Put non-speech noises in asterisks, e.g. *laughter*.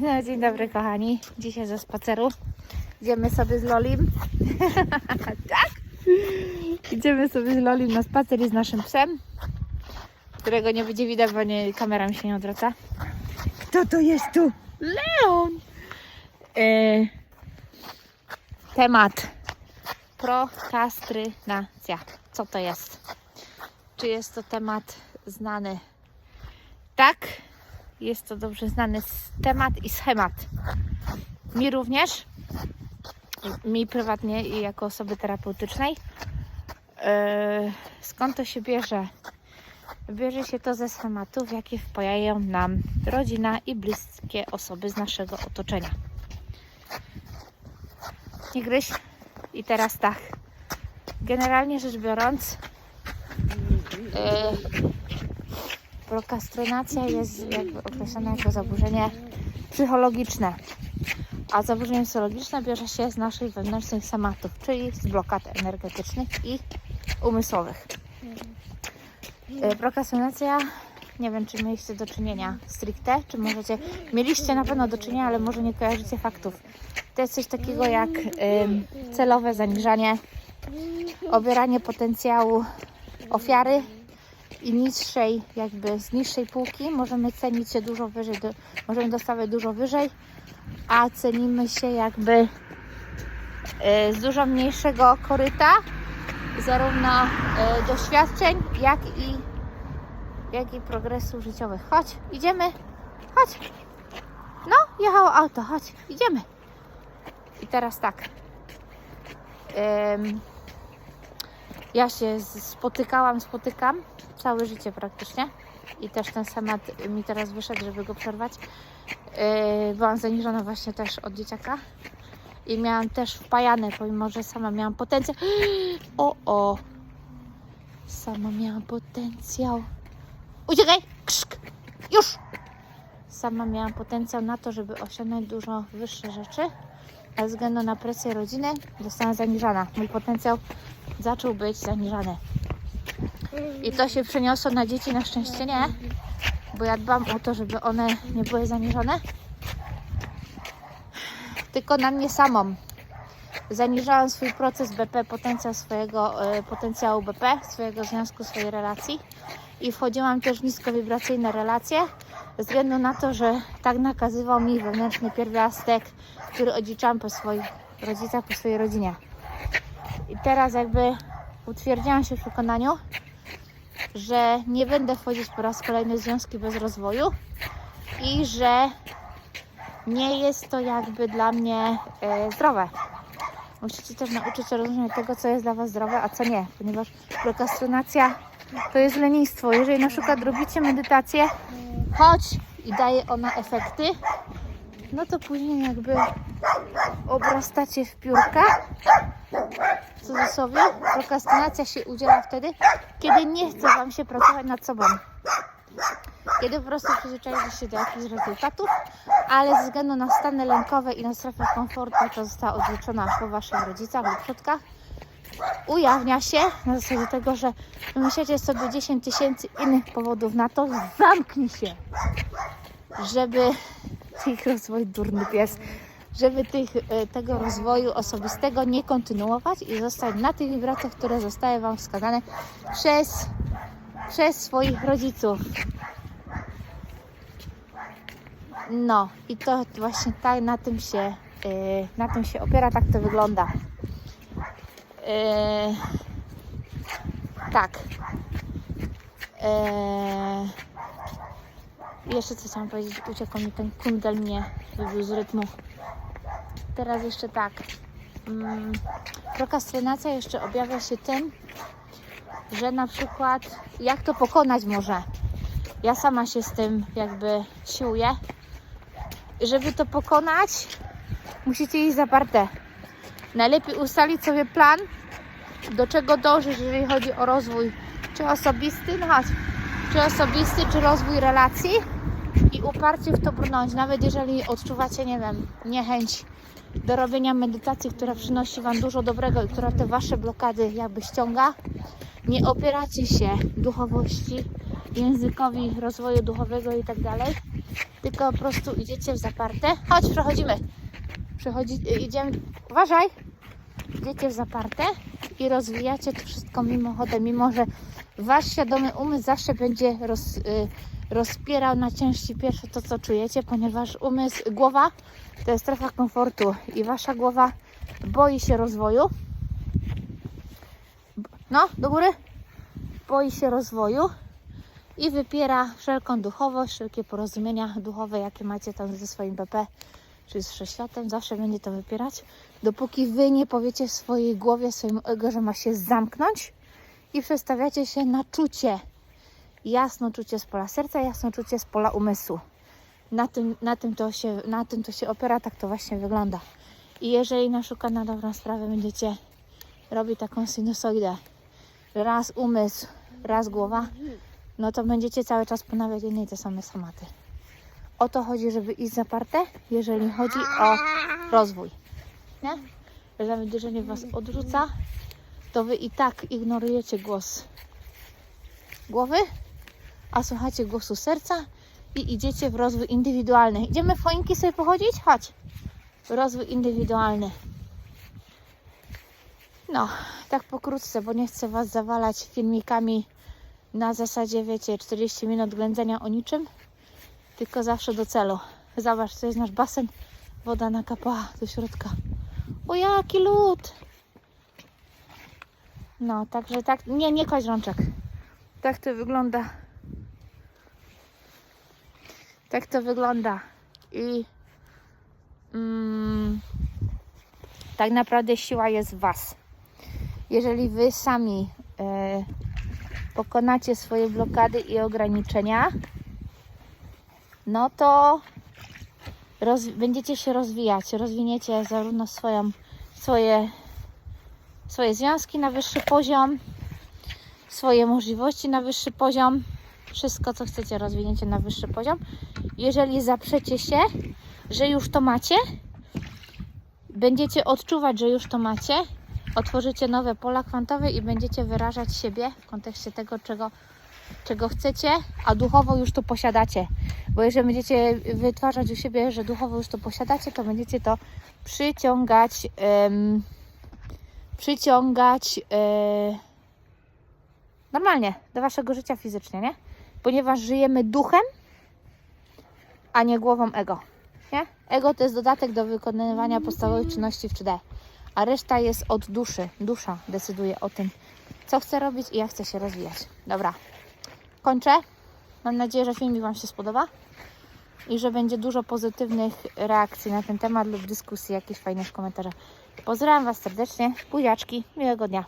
No, dzień dobry kochani. Dzisiaj ze spaceru. Idziemy sobie z Lolim. *laughs* tak? Idziemy sobie z Lolim na spacer i z naszym psem, którego nie będzie widać, bo nie, kamera mi się nie odwraca. Kto to jest tu? Leon! E, temat prokastrynacja. Co to jest? Czy jest to temat znany? Tak, jest to dobrze znany temat i schemat. Mi również, mi prywatnie i jako osoby terapeutycznej. Yy, skąd to się bierze? Bierze się to ze schematów, jakie wpajają nam rodzina i bliskie osoby z naszego otoczenia. Nie gryź. I teraz tak. Generalnie rzecz biorąc, yy, Prokrastynacja jest jakby określona jako zaburzenie psychologiczne. A zaburzenie psychologiczne bierze się z naszych wewnętrznych schematów, czyli z blokad energetycznych i umysłowych. Y, Prokrastynacja, nie wiem czy mieliście do czynienia stricte, czy możecie, mieliście na pewno do czynienia, ale może nie kojarzycie faktów. To jest coś takiego jak celowe zaniżanie, obieranie potencjału ofiary i niższej, jakby z niższej półki możemy cenić się dużo wyżej, do, możemy dostawać dużo wyżej, a cenimy się jakby e, z dużo mniejszego koryta, zarówno e, doświadczeń, jak i, jak i progresu życiowych. Chodź, idziemy, chodź. No, jechało auto, chodź, idziemy. I teraz tak. Ja się spotykałam, spotykam całe życie praktycznie i też ten schemat mi teraz wyszedł, żeby go przerwać. Yy, byłam zaniżona właśnie też od dzieciaka i miałam też wpajane, pomimo że sama miałam potencjał. *gasps* O, o! Sama miałam potencjał. Uciekaj! Krzyk! Już! Sama miałam potencjał na to, żeby osiągnąć dużo wyższe rzeczy, a ze względu na presję rodziny zostałam zaniżana. Mój potencjał zaczął być zaniżany. I to się przeniosło na dzieci, na szczęście nie, bo ja dbam o to, żeby one nie były zaniżone, tylko na mnie samą. Zaniżałam swój proces BP, potencjał swojego e, potencjału BP, swojego związku, swojej relacji i wchodziłam też w niskowibracyjne relacje, ze względu na to, że tak nakazywał mi wewnętrzny pierwiastek, który odziczałam po swoich rodzicach, po swojej rodzinie. I teraz jakby utwierdziłam się w przekonaniu, że nie będę wchodzić po raz kolejny w związki bez rozwoju i że nie jest to jakby dla mnie e, zdrowe. Musicie też nauczyć się rozumieć tego, co jest dla Was zdrowe, a co nie, ponieważ prokrastynacja to jest lenistwo. Jeżeli na przykład robicie medytację, chodź i daje ona efekty, no to później jakby obrastacie w piórka w cudzysłowie, prokrastynacja się udziela wtedy, kiedy nie chce Wam się pracować nad sobą. Kiedy po prostu przyzwyczailiście się do jakichś rezultatów, ale ze względu na stany lękowe i na strefę komfortu, to została odzwyczona po Waszych rodzicach lub przodkach, ujawnia się na zasadzie tego, że wymyślacie sobie 10 tysięcy innych powodów na to, zamknij się, żeby *laughs* ich rozwój durny pies, żeby tych, e, tego rozwoju osobistego nie kontynuować i zostać na tych wibracjach, które zostały Wam wskazane przez, przez swoich rodziców. No i to właśnie tak na tym się, e, na tym się opiera, tak to wygląda. E, tak. Jeszcze co chciałam powiedzieć, uciekł mi ten kundel mnie wybił z rytmu. Teraz jeszcze tak. Mm, prokrastynacja jeszcze objawia się tym, że na przykład jak to pokonać może. Ja sama się z tym jakby siłuję. Żeby to pokonać, musicie iść zaparte. Najlepiej ustalić sobie plan, do czego dążysz, jeżeli chodzi o rozwój, czy osobisty, no chodź, czy osobisty, czy rozwój relacji i uparcie w to brnąć, nawet jeżeli odczuwacie, nie wiem, niechęć do robienia medytacji, która przynosi Wam dużo dobrego i która te Wasze blokady jakby ściąga, nie opieracie się duchowości, językowi rozwoju duchowego i tak dalej, tylko po prostu idziecie w zaparte. Chodź, przechodzimy. Przechodzi, y, idziemy, uważaj. Idziecie w zaparte i rozwijacie to wszystko mimochodem, mimo że wasz świadomy umysł zawsze będzie roz, y, rozpierał na części pierwsze to, co czujecie, ponieważ umysł, głowa to jest strefa komfortu i wasza głowa boi się rozwoju. No, do góry. Boi się rozwoju i wypiera wszelką duchowość, wszelkie porozumienia duchowe, jakie macie tam ze swoim BP czy z wszechświatem, zawsze będzie to wypierać, dopóki wy nie powiecie swojej głowie, swoim ego, że ma się zamknąć i przestawiacie się na czucie. Jasno czucie z pola serca, jasno czucie z pola umysłu. Na tym, na, tym to się, na tym to się opiera, tak to właśnie wygląda. I jeżeli na na dobrą sprawę będziecie robić taką sinusoidę, raz umysł, raz głowa, no to będziecie cały czas ponawiać jedne i te same schematy. O to chodzi, żeby iść zaparte, jeżeli chodzi o rozwój. Nie? Że nawet was odrzuca, to wy i tak ignorujecie głos głowy, a słuchacie głosu serca i idziecie w rozwój indywidualny. Idziemy w choinki sobie pochodzić? Chodź. Rozwój indywidualny. No, tak pokrótce, bo nie chcę Was zawalać filmikami na zasadzie, wiecie, 40 minut ględzenia o niczym, tylko zawsze do celu. Zobacz, to jest nasz basen, woda nakapała do środka. O, jaki lód! No, także tak, nie, nie kładź rączek. Tak to wygląda. Tak to wygląda. I mm, tak naprawdę siła jest w Was. Jeżeli Wy sami e, pokonacie swoje blokady i ograniczenia, no to będziecie się rozwijać. Rozwiniecie zarówno swoją, swoje, swoje związki na wyższy poziom, swoje możliwości na wyższy poziom. Wszystko, co chcecie, rozwiniecie na wyższy poziom. Jeżeli zaprzecie się, że już to macie, będziecie odczuwać, że już to macie, otworzycie nowe pola kwantowe i będziecie wyrażać siebie w kontekście tego, czego, czego chcecie, a duchowo już to posiadacie. Bo jeżeli będziecie wytwarzać u siebie, że duchowo już to posiadacie, to będziecie to przyciągać, przyciągać e, normalnie do waszego życia fizycznie, nie? Ponieważ żyjemy duchem, a nie głową ego. Nie? Ego to jest dodatek do wykonywania podstawowych czynności w 3D, a reszta jest od duszy. Dusza decyduje o tym, co chce robić i jak chce się rozwijać. Dobra, kończę. Mam nadzieję, że filmik Wam się spodoba i że będzie dużo pozytywnych reakcji na ten temat lub dyskusji, jakieś fajne komentarze. Pozdrawiam Was serdecznie. Buziaczki. Miłego dnia.